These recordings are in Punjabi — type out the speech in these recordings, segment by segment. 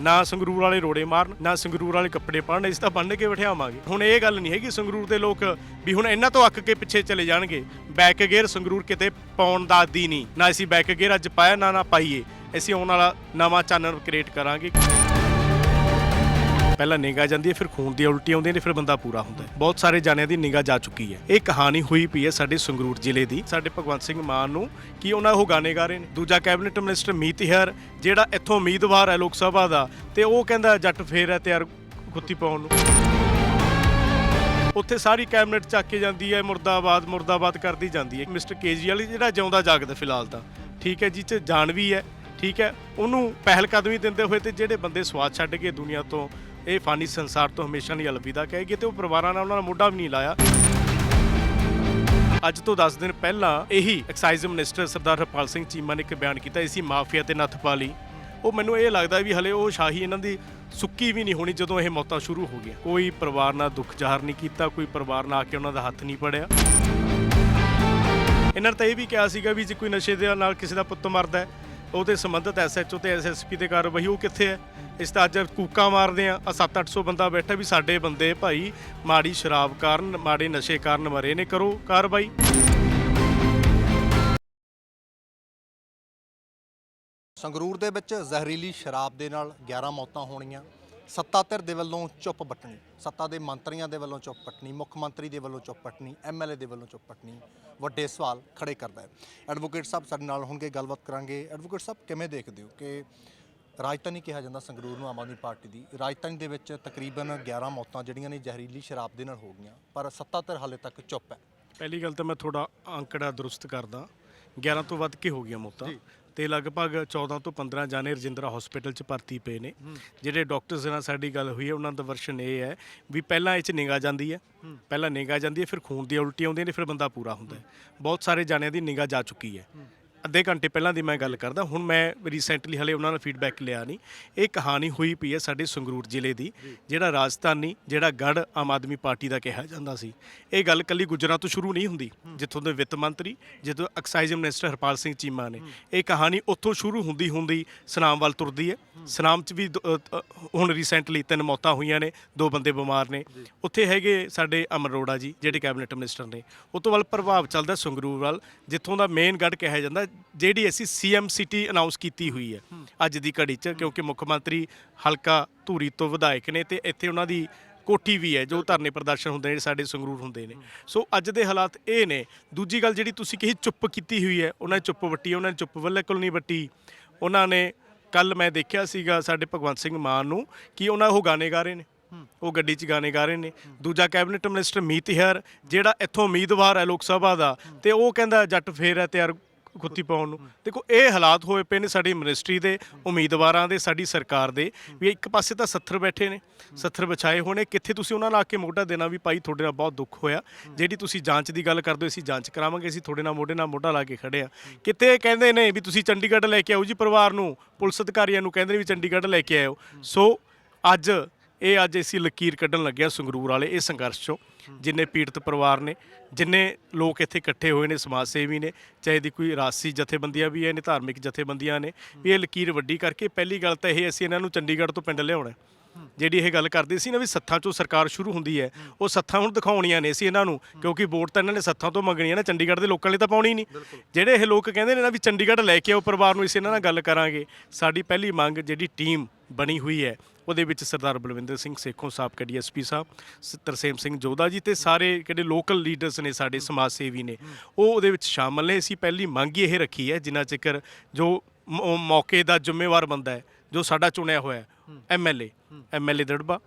ਨਾ ਸੰਗਰੂਰ ਵਾਲੇ ਰੋੜੇ ਮਾਰਨ, ਨਾ ਸੰਗਰੂਰ ਵਾਲੇ ਕੱਪੜੇ ਪਾਣ ਇਸ ਤਾਂ ਬੰਨ ਕੇ ਬਿਠਾਵਾਂਗੇ। ਹੁਣ ਇਹ ਗੱਲ ਨਹੀਂ ਹੈਗੀ ਸੰਗਰੂਰ ਦੇ ਲੋਕ ਵੀ ਹੁਣ ਇਹਨਾਂ ਤੋਂ ਅੱਕ ਕੇ ਪਿੱਛੇ ਚਲੇ ਜਾਣਗੇ। ਬੈਕ ਗੇਅਰ ਸੰਗਰੂਰ ਕਿਤੇ ਪਾਉਣ ਦਾ ਆਦੀ ਨਹੀਂ। ਨਾ ਅਸੀਂ ਬੈਕ ਗੇਅਰ ਅੱਜ ਪਾਇਆ, ਨਾ ਨਾ ਪਾਈਏ। ਅਸੀਂ ਆਉਣ ਵਾਲਾ ਨਵਾਂ ਚਾਨਣ ਕ੍ਰੀਏਟ ਕਰਾਂਗੇ। ਪਹਿਲਾਂ ਨਿਗਾਹ ਜਾਂਦੀ ਹੈ, ਫਿਰ ਖੂਨ ਦੀਆਂ ਉਲਟੀਆਂ ਆਉਂਦੀਆਂ ਨੇ, ਫਿਰ ਬੰਦਾ ਪੂਰਾ ਹੁੰਦਾ ਹੈ। ਬਹੁਤ ਸਾਰੇ ਜਾਣਿਆਂ ਦੀ ਨਿਗਾਹ ਜਾ ਚੁੱਕੀ ਹੈ। ਇਹ ਕਹਾਣੀ ਹੋਈ ਪਈ ਹੈ ਸਾਡੇ ਸੰਗਰੂਰ ਜ਼ਿਲ੍ਹੇ ਦੀ। ਸਾਡੇ ਭਗਵੰਤ ਸਿੰਘ ਮਾਨ ਨੂੰ ਕਿ ਉਹਨਾਂ ਉਹ ਗਾਣੇ ਗਾ ਰਹੇ ਨੇ? ਦੂਜਾ ਕੈਬਨਿਟ ਮਿਨਿਸਟਰ ਮੀਤ ਹੈਰ, ਜਿਹੜਾ ਇੱਥੋਂ ਉਮੀਦਵਾਰ ਹੈ ਲੋਕ ਸਭਾ ਦਾ, ਤੇ ਉਹ ਕਹਿੰਦਾ ਜੱਟ ਫੇਰ ਹੈ ਤਿਆਰ ਗੁੱਤੀ ਪਾਉਣ ਨੂੰ। ਉੱਥੇ ਸਾਰੀ ਕੈਬਨਿਟ ਚੱਕ ਕੇ ਜਾਂਦੀ ਹੈ, ਮੁਰਦਾਬਾਦ ਮੁਰਦਾਬਾਦ ਕਰਦੀ ਜਾਂਦੀ ਹੈ। ਮਿਸਟਰ ਕੇਜਰੀਵਾਲ ਜਿਹੜਾ ਜਿਉਂਦਾ ਜਾਗਦਾ ਫਿਲਹਾਲ ਤਾਂ। ਠੀਕ ਹੈ ਜੀ ਚ ਜਾਨ ਵੀ ਹੈ, ਠੀਕ ਹੈ। ਉਹਨੂੰ ਪਹਿਲ ਕਦਮੀ ਦਿੰਦੇ ਹੋਏ ਤੇ ਜਿਹੜੇ ਬੰਦੇ ਸਵਾਦ ਛੱਡ ਕੇ ਦੁਨੀਆ ਤੋਂ ਇਹ ਫਾਨੀ ਸੰਸਾਰ ਤੋਂ ਹਮੇਸ਼ਾ ਲਈ ਅਲਵਿਦਾ ਕਹਿ ਗਏ ਤੇ ਉਹ ਪਰਿਵਾਰਾਂ ਨਾਲ ਉਹਨਾਂ ਦਾ ਮੋਢਾ ਵੀ ਨਹੀਂ ਲਾਇਆ। ਅੱਜ ਤੋਂ 10 ਦਿਨ ਪਹਿਲਾਂ ਇਹੀ ਐਕਸਾਈਜ਼ ਮਿਨਿਸਟਰ ਸਰਦਾਰ ਹਰਪਾਲ ਸਿੰਘ ਚੀਮਾ ਨੇ ਇੱਕ ਬਿਆਨ ਕੀਤਾ ਇਸੀ ਮਾਫੀਆ ਤੇ ਨੱਥ ਪਾ ਲਈ ਉਹ ਮੈਨੂੰ ਇਹ ਲੱਗਦਾ ਵੀ ਹਲੇ ਉਹ ਸ਼ਾਹੀ ਇਹਨਾਂ ਦੀ ਸੁੱਕੀ ਵੀ ਨਹੀਂ ਹੋਣੀ ਜਦੋਂ ਇਹ ਮੌਤਾਂ ਸ਼ੁਰੂ ਹੋ ਗਈਆਂ। ਕੋਈ ਪਰਿਵਾਰ ਨਾਲ ਦੁੱਖ ਜ਼ਾਹਰ ਨਹੀਂ ਕੀਤਾ, ਕੋਈ ਪਰਿਵਾਰ ਨਾਲ ਆ ਕੇ ਉਹਨਾਂ ਦਾ ਹੱਥ ਨਹੀਂ ਪੜਿਆ ਇਹਨਾਂ ਨੇ ਤਾਂ ਇਹ ਵੀ ਕਿਹਾ ਸੀਗਾ ਵੀ ਜੇ ਕੋਈ ਨਸ਼ੇ ਦੇ ਨਾਲ ਕਿਸੇ ਦਾ ਪੁੱਤ ਮਰਦਾ ਹੈ ਉਹਦੇ ਸੰਬੰਧਿਤ ਐਸਐਚਓ ਤੇ ਐਸਐਸਪੀ ਤੇ ਕਾਰਵਾਈ, ਉਹ ਕਿੱਥੇ ਹੈ? ਇਸ ਤਾਂ ਅੱਜ ਕੂਕਾਂ ਮਾਰਦੇ ਆ ਆ 7-800 ਬੰਦਾ ਬੈਠਾ ਵੀ ਸਾਡੇ ਬੰਦੇ ਭਾਈ ਮਾੜੀ ਸ਼ਰਾਬ ਕਾਰਨ, ਮਾੜੇ ਨਸ਼ੇ ਕਾਰਨ ਮਰੇ ਨੇ। ਕਰੋ ਕਾਰਵਾਈ। ਸੰਗਰੂਰ ਦੇ ਵਿੱਚ ਜ਼ਹਿਰੀਲੀ ਸ਼ਰਾਬ ਦੇ ਨਾਲ 11 ਮੌਤਾਂ ਹੋਣੀਆਂ। ਸੱਤਾ ਧਿਰ ਦੇ ਵੱਲੋਂ ਚੁੱਪ ਪਟਣੀ ਸੱਤਾ ਦੇ ਮੰਤਰੀਆਂ ਦੇ ਵੱਲੋਂ ਚੁੱਪ ਪਟਣੀ ਮੁੱਖ ਮੰਤਰੀ ਦੇ ਵੱਲੋਂ ਚੁੱਪ ਪਟਣੀ ਐਮਐਲਏ ਦੇ ਵੱਲੋਂ ਚੁੱਪ ਪਟਣੀ ਵੱਡੇ ਸਵਾਲ ਖੜੇ ਕਰਦਾ ਹੈ। ਐਡਵੋਕੇਟ ਸਾਹਿਬ ਸਾਡੇ ਨਾਲ ਹੋਣਗੇ ਗੱਲਬਾਤ ਕਰਾਂਗੇ। ਐਡਵੋਕੇਟ ਸਾਹਿਬ ਕਿਵੇਂ ਦੇਖਦੇ ਹੋ ਕਿ ਰਾਜਧਾਨੀ ਕਿਹਾ ਜਾਂਦਾ ਸੰਗਰੂਰ ਨੂੰ ਆਮ ਆਦਮੀ ਪਾਰਟੀ ਦੀ ਰਾਜਧਾਨੀ ਦੇ ਵਿੱਚ ਤਕਰੀਬਨ 11 ਮੌਤਾਂ ਜਿਹੜੀਆਂ ਨੇ ਜ਼ਹਿਰੀਲੀ ਸ਼ਰਾਬ ਦੇ ਨਾਲ ਹੋ ਗਈਆਂ ਪਰ ਸੱਤਾ ਧਿਰ ਹਾਲੇ ਤੱਕ ਚੁੱਪ ਹੈ। ਪਹਿਲੀ ਗੱਲ ਤਾਂ ਮੈਂ ਥੋੜਾ ਅੰਕੜਾ ਦਰੁਸਤ ਕਰਦਾ। 11 ਤੋਂ ਵੱਧ ਕੇ ਹੋ ਗਈਆਂ ਮੌਤਾਂ? ਤੇ ਲਗਭਗ 14 ਤੋਂ 15 ਜਾਨੇ ਰਜਿੰਦਰਾ ਹਸਪੀਟਲ 'ਚ ਭਰਤੀ ਪਏ ਨੇ। ਜਿਹੜੇ ਡਾਕਟਰਸ ਨਾਲ ਸਾਡੀ ਗੱਲ ਹੋਈ ਹੈ ਉਹਨਾਂ ਦਾ ਵਰਸ਼ਨ ਇਹ ਹੈ ਵੀ ਪਹਿਲਾਂ ਇਹ 'ਚ ਨਿਗਾਹ ਜਾਂਦੀ ਹੈ। ਪਹਿਲਾਂ ਨਿਗਾਹ ਜਾਂਦੀ ਹੈ ਫਿਰ ਖੂਨ ਦੀ ਉਲਟੀ ਆਉਂਦੀਆਂ ਨੇ ਫਿਰ ਬੰਦਾ ਪੂਰਾ ਹੁੰਦਾ ਹੈ। ਬਹੁਤ ਸਾਰੇ ਜਾਣਿਆਂ ਦੀ ਨਿਗਾਹ ਜਾ ਚੁੱਕੀ ਹੈ। ਅੱਧੇ ਘੰਟੇ ਪਹਿਲਾਂ ਦੀ ਮੈਂ ਗੱਲ ਕਰਦਾ ਹੁਣ ਮੈਂ ਰੀਸੈਂਟਲੀ ਹਲੇ ਉਹਨਾਂ ਦਾ ਫੀਡਬੈਕ ਲਿਆ ਨਹੀਂ। ਇਹ ਕਹਾਣੀ ਹੋਈ ਪਈ ਹੈ ਸਾਡੇ ਸੰਗਰੂਰ ਜ਼ਿਲ੍ਹੇ ਦੀ ਜਿਹੜਾ ਰਾਜਧਾਨੀ ਜਿਹੜਾ ਗੜ ਆਮ ਆਦਮੀ ਪਾਰਟੀ ਦਾ ਕਿਹਾ ਜਾਂਦਾ ਸੀ। ਇਹ ਗੱਲ ਕੱਲੀ ਗੁਜਰਾਂ ਤੋਂ ਸ਼ੁਰੂ ਨਹੀਂ ਹੁੰਦੀ ਜਿੱਥੋਂ ਦੇ ਵਿੱਤ ਮੰਤਰੀ ਜਦੋਂ ਐਕਸਾਈਜ਼ ਮਿਨਿਸਟਰ ਹਰਪਾਲ ਸਿੰਘ ਚੀਮਾ ਨੇ। ਇਹ ਕਹਾਣੀ ਉੱਥੋਂ ਸ਼ੁਰੂ ਹੁੰਦੀ ਹੁੰਦੀ ਸਨਾਮ ਵੱਲ ਤੁਰਦੀ ਹੈ। ਸਨਾਮ 'ਚ ਵੀ ਹੁਣ ਰੀਸੈਂਟਲੀ ਤਿੰਨ ਮੌਤਾਂ ਹੋਈਆਂ ਨੇ ਦੋ ਬੰਦੇ ਬਿਮਾਰ ਨੇ। ਉੱਥੇ ਹੈਗੇ ਸਾਡੇ ਅਮਰ ਅਰੋੜਾ ਜੀ ਜਿਹੜੇ ਕੈਬਨਿਟ ਮਿਨਿਸਟਰ ਨੇ। ਉਹ ਤੋਂ ਵੱਲ ਪ੍ਰਭਾਵ ਚੱਲਦਾ ਸੰਗਰੂਰ ਵੱਲ ਜਿੱਥੋਂ ਦਾ ਮੇਨ ਗੜ ਕਿਹਾ ਜਾਂਦਾ ਜਿਹੜੀ ਅਸੀਂ ਸੀਐਮ ਸਿਟੀ ਅਨਾਉਂਸ ਕੀਤੀ ਹੋਈ ਹੈ, ਅੱਜ ਦੀ ਘੜੀ 'ਚ, ਕਿਉਂਕਿ ਮੁੱਖ ਮੰਤਰੀ ਹਲਕਾ ਧੂਰੀ ਤੋਂ ਵਿਧਾਇਕ ਨੇ ਤੇ ਇੱਥੇ ਉਹਨਾਂ ਦੀ ਕੋਠੀ ਵੀ ਹੈ, ਜੋ ਧਰਨੇ ਪ੍ਰਦਰਸ਼ਨ ਹੁੰਦੇ ਨੇ ਸਾਡੇ ਸੰਗਰੂਰ ਹੁੰਦੇ ਨੇ। ਸੋ ਅੱਜ ਦੇ ਹਾਲਾਤ ਇਹ ਨੇ। ਦੂਜੀ ਗੱਲ ਜਿਹੜੀ ਤੁਸੀਂ ਕਹੀ, ਚੁੱਪ ਕੀਤੀ ਹੋਈ ਹੈ, ਉਹਨਾਂ ਨੇ ਚੁੱਪ ਵੱਟੀ, ਉਹਨਾਂ ਨੇ ਚੁੱਪ ਵੱਲੇ ਕੋਲ ਨਹੀਂ ਵੱਟੀ। ਉਹਨਾਂ ਨੇ ਕੱਲ ਮੈਂ ਦੇਖਿਆ ਸੀਗਾ ਸਾਡੇ ਭਗਵੰਤ ਸਿੰਘ ਮਾਨ ਨੂੰ, ਕਿ ਉਹਨਾਂ ਉਹ ਗਾਣੇ ਗਾ ਰਹੇ ਨੇ। ਉਹ ਗੱਡੀ 'ਚ ਗਾਣੇ ਗਾ ਰਹੇ ਨੇ। ਦੂਜਾ ਕੈਬਨਿਟ ਮਿਨਿਸਟਰ ਮੀਤ ਹੈਰ ਜਿਹੜਾ ਇੱਥੋਂ ਉਮੀਦਵਾਰ ਹੈ ਲੋਕ ਸਭਾ ਦਾ, ਤੇ ਉਹ ਕਹਿੰਦਾ ਜੱਟ ਫੇਰ ਹੈ ਤਿਆਰ ਗੁੱਤੀ ਪਾਉਣ ਨੂੰ। ਦੇਖੋ, ਇਹ ਹਾਲਾਤ ਹੋਏ ਪਏ ਨੇ ਸਾਡੀ ਮਿਨਿਸਟਰੀ ਦੇ, ਉਮੀਦਵਾਰਾਂ ਦੇ, ਸਾਡੀ ਸਰਕਾਰ ਦੇ, ਵੀ ਇੱਕ ਪਾਸੇ ਤਾਂ ਸੱਥਰ ਬੈਠੇ ਨੇ, ਸੱਥਰ ਵਿਛਾਏ ਹੋਣੇ ਕਿੱਥੇ ਤੁਸੀਂ ਉਹਨਾਂ ਨਾਲ ਆ ਕੇ ਮੋਢਾ ਦੇਣਾ ਵੀ ਭਾਈ ਤੁਹਾਡੇ ਨਾਲ ਬਹੁਤ ਦੁੱਖ ਹੋਇਆ। ਜਿਹੜੀ ਤੁਸੀਂ ਜਾਂਚ ਦੀ ਗੱਲ ਕਰਦੇ ਹੋ, ਅਸੀਂ ਜਾਂਚ ਕਰਾਵਾਂਗੇ, ਅਸੀਂ ਤੁਹਾਡੇ ਨਾਲ ਮੋਢੇ ਨਾਲ ਮੋਢਾ ਲਾ ਕੇ ਖੜੇ ਆ ਕਿਤੇ ਕਹਿੰਦੇ ਨੇ ਵੀ ਤੁਸੀਂ ਚੰਡੀਗੜ੍ਹ ਲੈ ਕੇ ਆਓ ਜੀ ਪਰਿਵਾਰ ਨੂੰ, ਪੁਲਿਸ ਅਧਿਕਾਰੀਆਂ ਨੂੰ ਕਹਿੰਦੇ ਨੇ ਵੀ ਚੰਡੀਗੜ੍ਹ ਲੈ ਕੇ ਆਇਓ। ਸੋ, ਅੱਜ ਇਹ ਅੱਜ ਅਸੀਂ ਲਕੀਰ ਕੱਢਣ ਲੱਗਿਆ ਸੰਗਰੂਰ ਵਾਲੇ ਇਹ ਸੰਘਰਸ਼ ਚੋਂ ਜਿੰਨੇ ਪੀੜਤ ਪਰਿਵਾਰ ਨੇ ਜਿੰਨੇ ਲੋਕ ਇੱਥੇ ਇਕੱਠੇ ਹੋਏ ਨੇ ਸਮਾਜ ਸੇਵੀ ਨੇ ਚਾਹੇ ਦੀ ਕੋਈ ਰਾਸੀ ਜਥੇਬੰਦੀਆਂ ਵੀ ਹੈ ਨੇ ਧਾਰਮਿਕ ਜਥੇਬੰਦੀਆਂ ਨੇ ਵੀ ਇਹ ਲਕੀਰ ਵੱਡੀ ਕਰਕੇ ਪਹਿਲੀ ਗੱਲ ਤਾਂ ਇਹ ਅਸੀਂ ਇਹਨਾਂ ਨੂੰ ਚੰਡੀਗੜ੍ਹ ਤੋਂ ਪਿੰਡ ਲਿਆਉਣਾ ਹੈ। ਜਿਹੜੀ ਇਹ ਗੱਲ ਕਰਦੇ ਸੀ ਨਾ ਵੀ ਸੱਥਾਂ ਚੋਂ ਸਰਕਾਰ ਸ਼ੁਰੂ ਹੁੰਦੀ ਹੈ ਉਹ ਸੱਥਾਂ ਹੁਣ ਦਿਖਾਉਣੀਆਂ ਨੇ ਸੀ ਇਹਨਾਂ ਨੂੰ ਕਿਉਂਕਿ ਵੋਟ ਤਾਂ ਇਹਨਾਂ ਨੇ ਸੱਥਾਂ ਤੋਂ ਮੰਗਣੀਆਂ ਨਾ ਚੰਡੀਗੜ੍ਹ ਦੇ ਲੋਕਾਂ ਲਈ ਤਾਂ ਪਾਉਣੀ ਨਹੀਂ। ਜਿਹੜੇ ਇਹ ਲੋਕ ਕਹਿੰਦੇ ਨੇ ਨਾ ਵੀ ਚੰਡੀਗੜ੍ਹ ਲੈ ਕੇ ਆਓ ਪਰਿਵਾਰ ਨੂੰ ਇਸ ਇਹਨਾਂ ਨਾਲ ਗੱਲ ਕਰਾਂਗੇ। ਸਾਡੀ ਪਹਿਲੀ ਮੰਗ ਜਿਹੜੀ ਟੀਮ ਬਣੀ ਹੋਈ ਹੈ। ਉਹਦੇ ਵਿੱਚ ਸਰਦਾਰ ਬਲਵਿੰਦਰ ਸਿੰਘ ਸੇਖੋਂ ਸਾਹਿਬ ਸਾਬਕਾ ਡੀਐਸਪੀ ਸਾਹਿਬ, ਸ- ਤਰਸੇਮ ਸਿੰਘ ਜੋਧਾ ਜੀ ਤੇ ਸਾਰੇ ਜਿਹੜੇ ਲੋਕਲ ਲੀਡਰਸ ਨੇ ਸਾਡੇ ਸਮਾਜ ਸੇਵੀ ਨੇ। ਉਹ ਉਹਦੇ ਵਿੱਚ ਸ਼ਾਮਲ ਨੇ। ਅਸੀਂ ਪਹਿਲੀ ਮੰਗ ਹੀ ਇਹ ਰੱਖੀ ਹੈ, ਜਿੰਨਾ ਚਿਕਰ ਜੋ ਮ- ਮੌਕੇ ਦਾ ਜ਼ਿੰਮੇਵਾਰ ਬੰਦਾ ਹੈ, ਜੋ ਸਾਡਾ ਚੁਣਿਆ ਹੋਇਆ ਐਮਐਲਏ ਐਮਐਲਏ ਦੜਬਾ।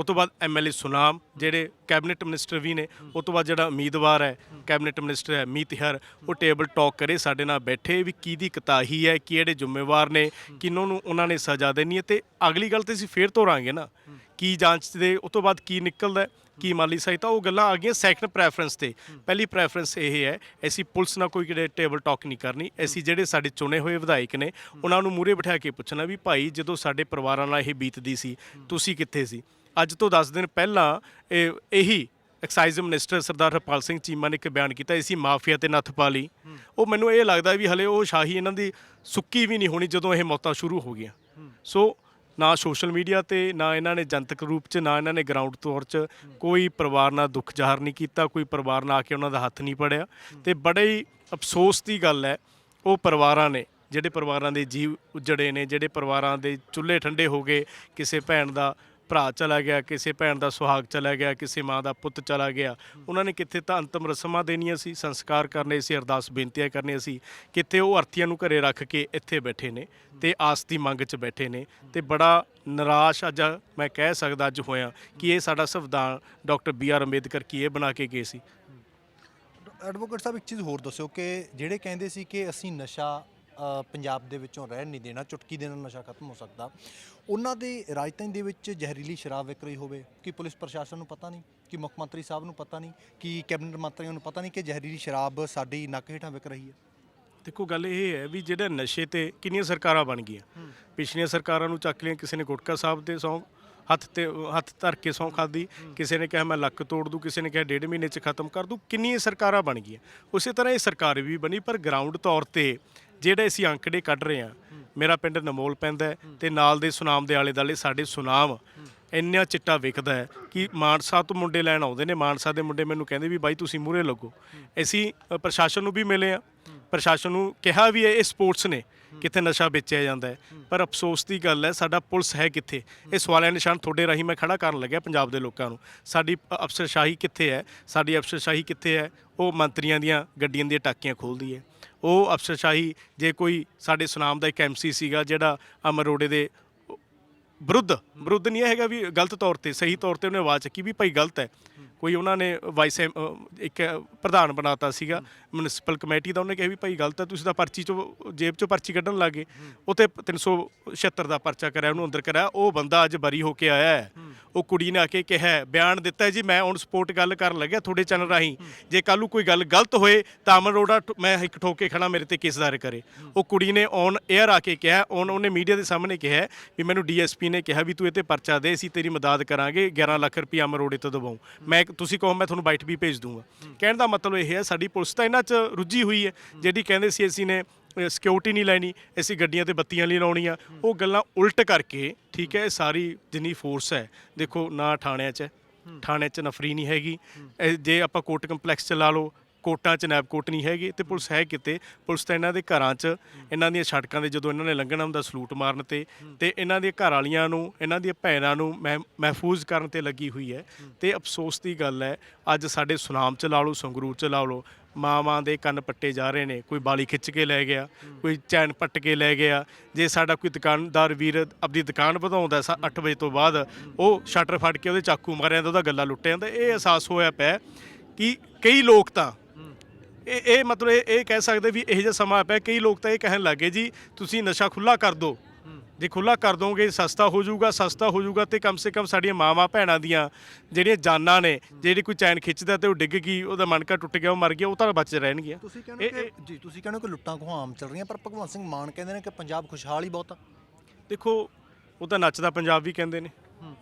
ਉਹ ਤੋਂ ਬਾਅਦ ਐਮਐਲਏ ਸੁਨਾਮ, ਜਿਹੜੇ ਕੈਬਨਿਟ ਮਿਨਿਸਟਰ ਵੀ ਨੇ, ਉਹ ਤੋਂ ਬਾਅਦ ਜਿਹੜਾ ਉਮੀਦਵਾਰ ਹੈ, ਕੈਬਨਿਟ ਮਿਨਿਸਟਰ ਹੈ ਮੀਤ ਉਹ ਟੇਬਲ ਟਾਕ ਕਰੇ, ਸਾਡੇ ਨਾਲ ਬੈਠੇ ਵੀ ਕਿਹਦੀ ਕਤਾਹੀ ਹੈ, ਕਿਹੜੇ ਜ਼ਿੰਮੇਵਾਰ ਨੇ, ਕਿਹਨਾਂ ਨੂੰ ਉਹਨਾਂ ਨੇ ਸਜ਼ਾ ਦੇਣੀ ਹੈ, ਤੇ ਅਗਲੀ ਗੱਲ ਤੇ ਅਸੀਂ ਫੇਰ ਤੋਰਾਂਗੇ ਨਾ, ਕੀ ਜਾਂਚ ਦੇ ਉਸ ਤੋਂ ਬਾਅਦ ਕੀ ਨਿਕਲਦਾ ਕੀ ਮਾਲੀ ਸਹਾਇਤਾ, ਉਹ ਗੱਲਾਂ ਆ ਗਈਆਂ ਸੈਕੰਡ ਪ੍ਰੈਫਰੈਂਸ ਤੇ। ਪਹਿਲੀ ਪ੍ਰੈਫਰੈਂਸ ਇਹ ਹੈ ਅਸੀਂ ਪੁਲਿਸ ਨਾਲ ਕੋਈ ਕਿਹੜੇ ਟੇਬਲ ਟਾਕ ਨਹੀਂ ਕਰਨੀ ਅਸੀਂ ਜਿਹੜੇ ਸਾਡੇ ਚੁਣੇ ਹੋਏ ਵਿਧਾਇਕ ਨੇ, ਉਹਨਾਂ ਨੂੰ ਮੂਰੇ ਬਿਠਾ ਕੇ ਪੁੱਛਣਾ ਵੀ ਭਾਈ ਜਦੋਂ ਸਾਡੇ ਪਰਿਵਾਰਾਂ ਨਾਲ ਇਹ ਬੀਤਦੀ ਸੀ, ਤੁਸੀਂ ਕਿੱਥੇ ਸੀ? ਅੱਜ ਤੋਂ 10 ਦਿਨ ਪਹਿਲਾਂ ਇਹ ਇਹੀ ਐਕਸਾਈਜ਼ ਮਿਨਿਸਟਰ ਸਰਦਾਰ ਹਰਪਾਲ ਸਿੰਘ ਚੀਮਾ ਨੇ ਇੱਕ ਬਿਆਨ ਕੀਤਾ ਇਸੀ ਮਾਫੀਆ ਤੇ ਨੱਥ ਪਾ ਲਈ ਉਹ ਮੈਨੂੰ ਇਹ ਲੱਗਦਾ ਵੀ ਹਲੇ ਉਹ ਸ਼ਾਹੀ ਇਹਨਾਂ ਦੀ ਸੁੱਕੀ ਵੀ ਨਹੀਂ ਹੋਣੀ ਜਦੋਂ ਇਹ ਮੌਤਾਂ ਸ਼ੁਰੂ ਹੋ ਗਈਆਂ। ਸੋ ਨਾ ਸੋਸ਼ਲ ਮੀਡੀਆ ਤੇ ਨਾ ਇਹਨਾਂ ਨੇ ਜਨਤਕ ਰੂਪ 'ਚ, ਨਾ ਇਹਨਾਂ ਨੇ ਗਰਾਊਂਡ ਤੌਰ 'ਚ ਕੋਈ ਪਰਿਵਾਰ ਨਾਲ ਦੁੱਖ ਜ਼ਾਹਰ ਨਹੀਂ ਕੀਤਾ, ਕੋਈ ਪਰਿਵਾਰ ਨਾਲ ਆ ਕੇ ਉਹਨਾਂ ਦਾ ਹੱਥ ਨਹੀਂ ਪੜਿਆ ਤੇ ਬੜੇ ਹੀ ਅਫਸੋਸ ਦੀ ਗੱਲ ਹੈ, ਉਹ ਪਰਿਵਾਰਾਂ ਨੇ, ਜਿਹੜੇ ਪਰਿਵਾਰਾਂ ਦੇ ਜੀਵ ਉਜੜੇ ਨੇ, ਜਿਹੜੇ ਪਰਿਵਾਰਾਂ ਦੇ ਚੁੱਲ੍ਹੇ ਠੰਡੇ ਹੋ ਗਏ, ਕਿਸੇ ਭੈਣ ਦਾ ਭਰਾ ਚਲਾ ਗਿਆ, ਕਿਸੇ ਭੈਣ ਦਾ ਸੁਹਾਗ ਚਲਾ ਗਿਆ, ਕਿਸੇ ਮਾਂ ਦਾ ਪੁੱਤ ਚਲਾ ਗਿਆ। ਉਹਨਾਂ ਨੇ ਕਿੱਥੇ ਤਾਂ ਅੰਤਮ ਰਸਮਾਂ ਦੇਣੀਆਂ ਸੀ, ਸੰਸਕਾਰ ਕਰਨੇ ਸੀ, ਅਰਦਾਸ ਬੇਨਤੀਆਂ ਕਰਨੀਆਂ ਸੀ। ਕਿੱਥੇ ਉਹ ਅਰਥੀਆਂ ਨੂੰ ਘਰੇ ਰੱਖ ਕੇ ਇੱਥੇ ਬੈਠੇ ਨੇ ਤੇ ਆਸ ਦੀ ਮੰਗ 'ਚ ਬੈਠੇ ਨੇ ਤੇ ਬੜਾ ਨਿਰਾਸ਼ ਅੱਜ ਮੈਂ ਕਹਿ ਸਕਦਾ ਅੱਜ ਹੋਇਆ ਕਿ ਇਹ ਸਾਡਾ ਸੰਵਿਧਾਨ ਡਾਕਟਰ ਬੀ ਆਰ ਅੰਬੇਦਕਰ ਕੀ ਇਹ ਬਣਾ ਕੇ ਗਏ ਸੀ। ਐਡਵੋਕੇਟ ਸਾਹਿਬ, ਇੱਕ ਚੀਜ਼ ਹੋਰ ਦੱਸਿਓ ਕਿ ਜਿਹੜੇ ਕਹਿੰਦੇ ਸੀ ਕਿ ਅਸੀਂ ਨਸ਼ਾ ਪੰਜਾਬ ਦੇ ਵਿੱਚੋਂ ਰਹਿਣ ਨਹੀਂ ਦੇਣਾ ਚੁਟਕੀ ਦੇ ਨਾਲ ਨਸ਼ਾ ਖਤਮ ਹੋ ਸਕਦਾ। ਉਹਨਾਂ ਦੇ ਰਾਜਧਾਨੀ ਦੇ ਵਿੱਚ ਜ਼ਹਿਰੀਲੀ ਸ਼ਰਾਬ ਵਿਕ ਰਹੀ ਹੋਵੇ ਕਿ ਪੁਲਿਸ ਪ੍ਰਸ਼ਾਸਨ ਨੂੰ ਪਤਾ ਨਹੀਂ? ਕਿ ਮੁੱਖ ਮੰਤਰੀ ਸਾਹਿਬ ਨੂੰ ਪਤਾ ਨਹੀਂ? ਕਿ ਕੈਬਨਿਟ ਮੰਤਰੀਆਂ ਨੂੰ ਪਤਾ ਨਹੀਂ ਕਿ ਜ਼ਹਿਰੀਲੀ ਸ਼ਰਾਬ ਸਾਡੀ ਨੱਕ ਹੇਠਾਂ ਵਿਕ ਰਹੀ ਹੈ? ਦੇਖੋ ਗੱਲ ਇਹ ਹੈ ਵੀ ਜਿਹੜੇ ਨਸ਼ੇ ਤੇ ਕਿੰਨੀਆਂ ਸਰਕਾਰਾਂ ਬਣ ਗਈਆਂ। ਪਿਛਲੀਆਂ ਸਰਕਾਰਾਂ ਨੂੰ ਚੱਕ ਲਿਆ ਕਿਸੇ ਨੇ ਗੁਟਕਾ ਸਾਹਿਬ ਤੇ ਸੌਂ ਹੱਥ ਤੇ ਹੱਥ ਧਰ ਕੇ ਸੌਂ ਖਾਦੀ ਕਿਸੇ ਨੇ ਕਿਹਾ ਮੈਂ ਲੱਕ ਤੋੜ ਦੂੰ ਕਿਸੇ ਨੇ ਕਿਹਾ ਡੇਢ ਮਹੀਨੇ ਚ ਖਤਮ ਕਰ ਦੂੰ ਕਿੰਨੀਆਂ ਸਰਕਾਰਾਂ ਬਣ ਗਈਆਂ। ਉਸੇ ਤਰ੍ਹਾਂ ਇਹ ਸਰਕਾਰ ਵੀ ਬਣੀ ਪਰ ਗਰਾਊਂਡ ਤੌਰ ਤੇ ਜਿਹੜੇ ਅਸੀਂ ਅੰਕੜੇ ਕੱਢ ਰਹੇ ਹਾਂ, ਮੇਰਾ ਪਿੰਡ ਨਮੋਲ ਪੈਂਦਾ ਹੈ ਤੇ ਨਾਲ ਦੇ ਸੁਨਾਮ ਦੇ ਆਲੇ ਦਾਲੇ ਸਾਡੇ ਸੁਨਾਮ ਇੰਨਾ ਚਿੱਟਾ ਵਿਕਦਾ ਹੈ ਕਿ ਮਾਨਸਾ ਤੋਂ ਮੁੰਡੇ ਲੈਣ ਆਉਂਦੇ ਨੇ, ਮਾਨਸਾ ਦੇ ਮੁੰਡੇ ਮੈਨੂੰ ਕਹਿੰਦੇ ਵੀ ਬਾਈ ਤੁਸੀਂ ਮੂਹਰੇ ਲੱਗੋ। ਅਸੀਂ ਪ੍ਰਸ਼ਾਸਨ ਨੂੰ ਵੀ ਮਿਲੇ ਆ ਪ੍ਰਸ਼ਾਸਨ ਨੂੰ ਕਿਹਾ ਵੀ ਹੈ ਇਹ ਸਪੋਰਟਸ ਨੇ। ਕਿੱਥੇ ਨਸ਼ਾ ਵੇਚਿਆ ਜਾਂਦਾ ਹੈ। ਪਰ ਅਫਸੋਸ ਦੀ ਗੱਲ ਹੈ, ਸਾਡਾ ਪੁਲਿਸ ਹੈ ਕਿੱਥੇ? ਇਹ ਸਵਾਲਿਆ ਨਿਸ਼ਾਨ ਤੁਹਾਡੇ ਰਾਹੀਂ ਮੈਂ ਖੜਾ ਕਰਨ ਲੱਗਿਆ ਪੰਜਾਬ ਦੇ ਲੋਕਾਂ ਨੂੰ। ਸਾਡੀ ਅਫਸਰਸ਼ਾਹੀ ਕਿੱਥੇ ਹੈ? ਸਾਡੀ ਅਫਸਰਸ਼ਾਹੀ ਕਿੱਥੇ ਹੈ? ਉਹ ਮੰਤਰੀਆਂ ਦੀਆਂ ਗੱਡੀਆਂ ਦੀਆਂ ਟਾਕੀਆਂ ਖੋਲਦੀ ਹੈ। ਉਹ ਅਫਸਰਸ਼ਾਹੀ, ਜੇ ਕੋਈ ਸਾਡੇ ਸੁਨਾਮ ਦਾ ਇੱਕ ਐਮਸੀ ਸੀਗਾ, ਜਿਹੜਾ ਅਮਰੋੜੇ ਦੇ ਵਿਰੁੱਧ ਵਿਰੁੱਧ ਨਹੀਂ ਇਹ ਹੈਗਾ ਵੀ ਗਲਤ ਤੌਰ ਤੇ, ਸਹੀ ਤੌਰ ਤੇ ਉਹਨੇ ਆਵਾਜ਼ ਚੱਕੀ ਵੀ ਭਾਈ ਗਲਤ ਹੈ। ਕੋਈ ਉਹਨਾਂ ਨੇ ਵਾਈਸ ਇੱਕ ਪ੍ਰਧਾਨ ਬਣਾਤਾ ਸੀਗਾ ਮਿਊਨਿਸਪਲ ਕਮੇਟੀ ਦਾ, ਉਹਨੇ ਕਿਹਾ ਵੀ ਭਾਈ ਗਲਤ ਹੈ, ਤੁਸੀਂ ਤਾਂ ਪਰਚੀ ਚੋਂ, ਜੇਬ ਚੋਂ ਪਰਚੀ ਕੱਢਣ ਲੱਗੇ। ਉਤੇ 376 ਦਾ ਪਰਚਾ ਕਰਿਆ ਉਹਨੂੰ ਅੰਦਰ ਕਰਿਆ ਉਹ ਬੰਦਾ ਅੱਜ ਬਰੀ ਹੋ ਕੇ ਆਇਆ ਹੈ। ਉਹ ਕੁੜੀ ਨੇ ਆ ਕੇ ਕਿਹਾ ਬਿਆਨ ਦਿੱਤਾ ਜੀ ਮੈਂ ਔਨ ਸਪੋਰਟ ਗੱਲ ਕਰਨ ਲੱਗਿਆ ਤੁਹਾਡੇ ਚੈਨਲ ਰਾਹੀਂ। ਜੇ ਕੱਲ੍ਹ ਨੂੰ ਕੋਈ ਗੱਲ ਗਲਤ ਹੋਏ, ਤਾਂ ਅਮਨ ਰੋੜਾ ਮੈਂ ਇੱਕ ਠੋਕੇ ਖੜਾ ਮੇਰੇ ਤੇ ਕੇਸ ਦਾਇਰ ਕਰੇ। ਉਹ ਕੁੜੀ ਨੇ ਔਨ 에ਅਰ ਆ ਕੇ ਕਿਹਾ ਔਨ ਉਹਨੇ ਮੀਡੀਆ ਦੇ ਸਾਹਮਣੇ ਕਿਹਾ ਵੀ ਮੈਨੂੰ ਡੀਐਸਪੀ ਨੇ ਕਿਹਾ ਵੀ ਤੂੰ ਇਹ ਤੇ ਪਰਚਾ ਦੇ ਅਸੀਂ ਤੇਰੀ ਮਦਦ ਕਰਾਂਗੇ 11 ਲੱਖ ਰੁਪਏ ਅਮਨ ਰੋੜੇ ਤੋਂ ਦਵਾਉ ਮੈਂ ਤੁਸੀਂ ਕਹੋ ਮੈਂ ਤੁਹਾਨੂੰ ਬਾਈਟ ਵੀ ਭੇਜ ਦੂੰਗਾ। ਕਹਿਣ ਦਾ ਮਤਲਬ ਇਹ ਹੈ ਸਾਡੀ ਪੁਲਿਸ ਤਾਂ ਇਹਨਾਂ 'ਚ ਰੁੱਝੀ ਹੋਈ ਹੈ ਜਿਹੜੀ ਕਹਿੰਦੇ ਸੀ ਅਸੀਂ ਨੇ ਸਿਕਿਉਰਿਟੀ ਨਹੀਂ ਲੈਣੀ ਅਸੀਂ ਗੱਡੀਆਂ ਤੇ ਬੱਤੀਆਂ ਨਹੀਂ ਲਾਉਣੀਆਂ। ਉਹ ਗੱਲਾਂ ਉਲਟ ਕਰਕੇ ਠੀਕ ਹੈ ਇਹ ਸਾਰੀ ਜਿੰਨੀ ਫੋਰਸ ਹੈ ਦੇਖੋ ਨਾ ਥਾਣਿਆਂ 'ਚ ਥਾਣੇ 'ਚ ਨਫਰੀ ਨਹੀਂ ਹੈਗੀ। ਜੇ ਆਪਾਂ ਕੋਰਟ ਕੰਪਲੈਕਸ 'ਚ ਲਾ ਲਓ ਕੋਟਾਂ 'ਚ ਨੈਬ ਕੋਰਟ ਨਹੀਂ ਹੈਗੀ ਤੇ ਪੁਲਿਸ ਹੈ ਕਿਤੇ? ਪੁਲਿਸ ਤਾਂ ਇਹਨਾਂ ਦੇ ਘਰਾਂ 'ਚ, ਇਹਨਾਂ ਦੀਆਂ ਸੜਕਾਂ ਦੇ ਜਦੋਂ ਇਹਨਾਂ ਨੇ ਲੰਘਣਾ ਹੁੰਦਾ ਸਲੂਟ ਮਾਰਨ ਤੇ ਤੇ ਇਹਨਾਂ ਦੇ ਘਰ ਵਾਲੀਆਂ ਨੂੰ, ਇਹਨਾਂ ਦੀਆਂ ਭੈਣਾਂ ਨੂੰ ਮਹਿ- ਮਹਿਫੂਜ਼ ਕਰਨ ਤੇ ਲੱਗੀ ਹੋਈ ਹੈ। ਤੇ ਅਫਸੋਸ ਦੀ ਗੱਲ ਹੈ, ਅੱਜ ਸਾਡੇ ਸੁਨਾਮ 'ਚ ਲਾ ਲਓ, ਸੰਗਰੂਰ 'ਚ ਲਾ ਲਓ, ਮਾਵਾਂ ਦੇ ਕੰਨ ਪੱਟੇ ਜਾ ਰਹੇ ਨੇ, ਕੋਈ ਬਾਲੀ ਖਿੱਚ ਕੇ ਲੈ ਗਿਆ, ਕੋਈ ਚੈਨ ਪੱਟ ਕੇ ਲੈ ਗਿਆ। ਜੇ ਸਾਡਾ ਕੋਈ ਦੁਕਾਨਦਾਰ ਵੀਰ ਆਪਣੀ ਦੁਕਾਨ ਵਧਾਉਂਦਾ 8 ਵਜੇ ਤੋਂ ਬਾਅਦ, ਉਹ ਸ਼ਟਰ ਫੜ ਕੇ ਉਹਦੇ ਚਾਕੂ ਮਾਰਿਆ ਜਾਂਦਾ ਉਹਦਾ ਗੱਲਾ ਲੁੱਟਿਆ ਜਾਂਦਾ ਇਹ ਅਹਿਸਾਸ ਹੋਇਆ ਪਿਆ ਕਿ ਕਈ ਲੋਕ ਤਾਂ ਇਹ ਇਹ ਮਤਲਬ ਇਹ ਇਹ ਕਹਿ ਸਕਦੇ ਵੀ ਇਹ ਜਿਹਾ ਸਮਾਂ ਪਿਆ ਕਈ ਲੋਕ ਤਾਂ ਇਹ ਕਹਿਣ ਲੱਗੇ ਜੀ ਤੁਸੀਂ ਨਸ਼ਾ ਖੁੱਲਾ ਕਰ ਦਿਓ। ਜੇ ਖੁੱਲਾ ਕਰ ਦੋਗੇ ਸਸਤਾ ਹੋ ਜਾਊਗਾ ਸਸਤਾ ਹੋ ਜਾਊਗਾ ਤੇ ਕਮ ਸੇ ਕਮ ਸਾਡੀਆਂ ਮਾਵਾਂ ਭੈਣਾਂ ਦੀਆਂ ਜਿਹੜੀਆਂ ਜਾਨਾਂ ਨੇ ਜਿਹੜੀ ਕੋਈ ਚੈਨ ਖਿੱਚਦਾ ਤੇ ਉਹ ਡਿੱਗ ਗਈ ਉਹਦਾ ਮਣਕਾ ਟੁੱਟ ਗਿਆ ਉਹ ਮਰ ਗਿਆ ਉਹ ਤਾਂ ਬਚ ਰਹਿਣਗੀਆਂ। ਤੁਸੀਂ ਕਹਿੰਦੇ ਇਹ- ਕਿ ਜੀ ਤੁਸੀਂ ਕਹਿੰਦੇ ਕਿ ਲੁੱਟਾਂ ਖੋਹਾਂ ਆਮ ਚੱਲ ਰਹੀਆਂ ਪਰ ਭਗਵੰਤ ਸਿੰਘ ਮਾਨ ਕਹਿੰਦੇ ਨੇ ਕਿ ਪੰਜਾਬ ਖੁਸ਼ਹਾਲ ਹੀ ਬਹੁਤ ਆ। ਦੇਖੋ ਉਹ ਤਾਂ ਨੱਚਦਾ ਪੰਜਾਬ ਵੀ ਕਹਿੰਦੇ ਨੇ।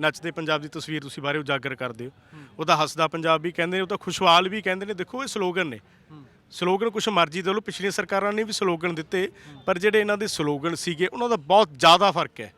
ਨੱਚਦੇ ਪੰਜਾਬ ਦੀ ਤਸਵੀਰ ਤੁਸੀਂ ਬਾਰੇ ਉਜਾਗਰ ਕਰਦੇ ਹੋ। ਉਹਦਾ ਹੱਸਦਾ ਪੰਜਾਬ ਵੀ ਕਹਿੰਦੇ ਨੇ ਉਹ ਤਾਂ ਖੁਸ਼ਹਾਲ ਵੀ ਕਹਿੰਦੇ ਨੇ। ਦੇਖੋ ਇਹ ਸਲੋਗਨ ਨੇ। ਸਲੋਗਨ ਕੁਛ ਮਰਜ਼ੀ ਦੇ ਲੋ ਪਿਛਲੀਆਂ ਸਰਕਾਰਾਂ ਨੇ ਵੀ ਸਲੋਗਨ ਦਿੱਤੇ, ਪਰ ਜਿਹੜੇ ਇਹਨਾਂ ਦੇ ਸਲੋਗਨ ਸੀਗੇ, ਉਹਨਾਂ ਦਾ ਬਹੁਤ ਜ਼ਿਆਦਾ ਫ਼ਰਕ ਹੈ।